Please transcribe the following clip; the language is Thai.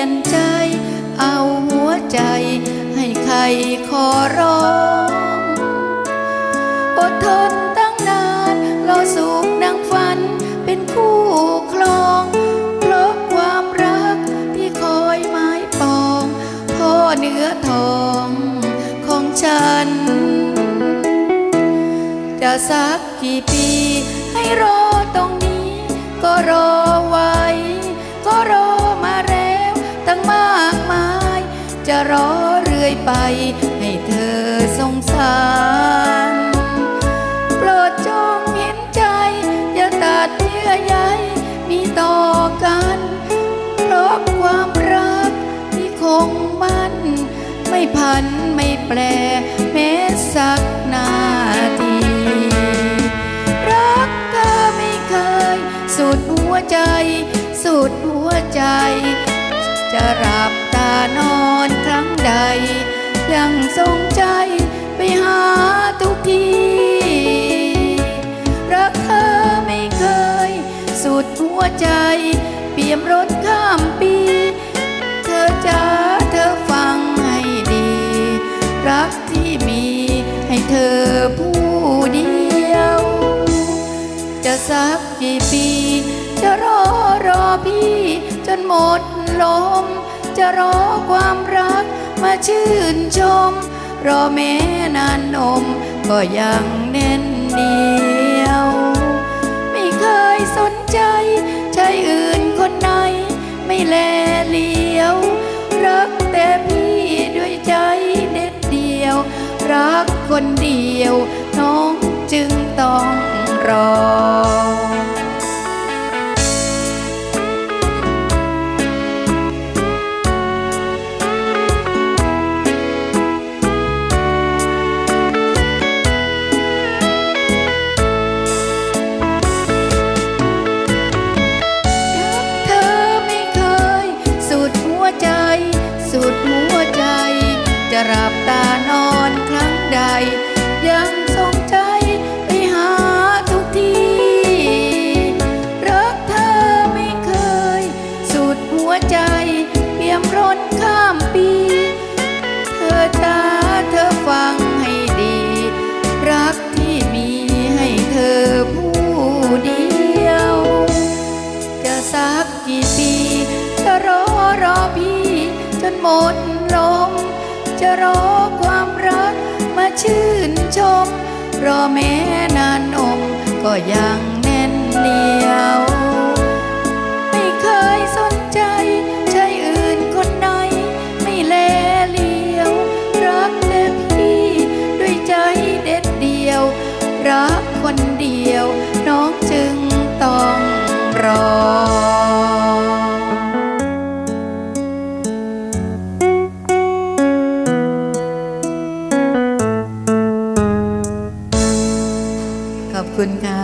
ย่าเปลี่ยนใจ เอาหัวใจ ให้ใครขอร้องอดทนตั้งนานรอสุขดังฝัน เป็นคู่ครอง เพราะความรักที่คอยหมายปอง พ่อเนื้อทองของฉัน จะสักกี่ปี ให้รอตรงนี้ก็รอ จะรอเรื่อยไป ให้เธอสงสาร โปรดจงเห็นใจ อย่าตัดเยื่อใยมีต่อกัน เพราะความรักที่คงมันไม่พันไม่แปลแม้สักนาทีรักเธอไม่เคย สุดหัวใจ สุดหัวใจ จะรับตานอน ยังทรงใจไปหาทุกทีรักเธอไม่เคย สุดหัวใจ เปี่ยมรถข้ามปี เธอจ้าเธอฟังให้ดี รักที่มีให้เธอผู้เดียว จะสักกี่ปี จะรอรอพี่ จนหมดลม จะรอความรัก มาชื่นชม รอแม้นานนม ก็ยังแน่นเหนียว ไม่เคยสนใจชายอื่นคนไหน ไม่แลเลี้ยว รักแต่พี่ด้วยใจเด็ดเดียว รักคนเดียว น้องจึงต้องรอ จะรับตานอนครั้งใดยัง จะรอความรักมาชื่นชม รอแม้นานนมก็ยังแน่นเหนียว คุณค่ะ